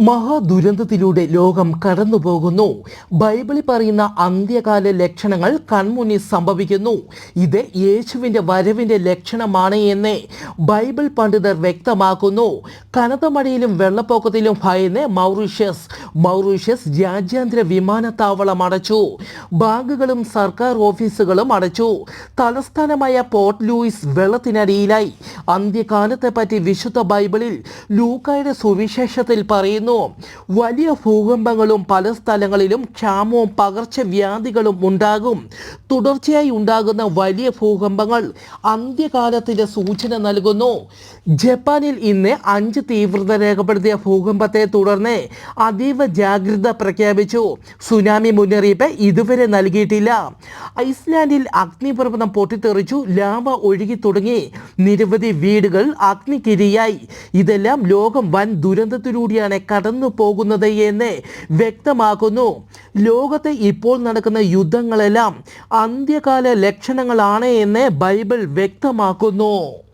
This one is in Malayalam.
മഹാദുരന്തത്തിലൂടെ ലോകം കടന്നുപോകുന്നു. ബൈബിളിൽ പറയുന്ന അന്ത്യകാല ലക്ഷണങ്ങൾ കൺമുന്നിൽ സംഭവിക്കുന്നു. ഇത് യേശുവിന്റെ വരവിന്റെ ലക്ഷണമാണ് എന്ന് ബൈബിൾ പണ്ഡിതർ വ്യക്തമാക്കുന്നു. കനത്ത മഴയിലും വെള്ളപ്പൊക്കത്തിലും ഭയന്ന് മൗറീഷ്യസ് മൗറീഷ്യസ് രാജ്യാന്തര വിമാനത്താവളം അടച്ചു. ബാങ്കുകളും സർക്കാർ ഓഫീസുകളും അടച്ചു. തലസ്ഥാനമായ പോർട്ട് ലൂയിസ് വെള്ളത്തിനടിയിലായി. അന്ത്യകാലത്തെപ്പറ്റി വിശുദ്ധ ബൈബിളിൽ ലൂക്കായുടെ സുവിശേഷത്തിൽ പറയുന്നു. വലിയ ഭൂകമ്പങ്ങളും പല സ്ഥലങ്ങളിലും ക്ഷാമവും പകർച്ചവ്യാധികളും ഉണ്ടാകും. തുടർച്ചയായി ഉണ്ടാകുന്ന വലിയ ഭൂകമ്പങ്ങൾ അന്ത്യകാലത്തിന്റെ സൂചന നൽകുന്നു. ജപ്പാനിൽ ഇന്ന് അഞ്ച് തീവ്രത രേഖപ്പെടുത്തിയ ഭൂകമ്പത്തെ തുടർന്ന് അതീവ ജാഗ്രത പ്രഖ്യാപിച്ചു. സുനാമി മുന്നറിയിപ്പ് ഇതുവരെ നൽകിയിട്ടില്ല. ഐസ്ലാൻഡിൽ അഗ്നിപർവതം പൊട്ടിത്തെറിച്ചു. ലാവ ഒഴുകി തുടങ്ങി. നിരവധി വീടുകൾ അഗ്നിക്കിരയായി. ഇതെല്ലാം ലോകം വൻ ദുരന്തത്തിലൂടെയാണ് കടന്നു പോകുന്നത് എന്ന് വ്യക്തമാക്കുന്നു. ലോകത്തെ ഇപ്പോൾ നടക്കുന്ന യുദ്ധങ്ങളെല്ലാം അന്ത്യകാല ലക്ഷണങ്ങളാണ് എന്ന് ബൈബിൾ വ്യക്തമാക്കുന്നു.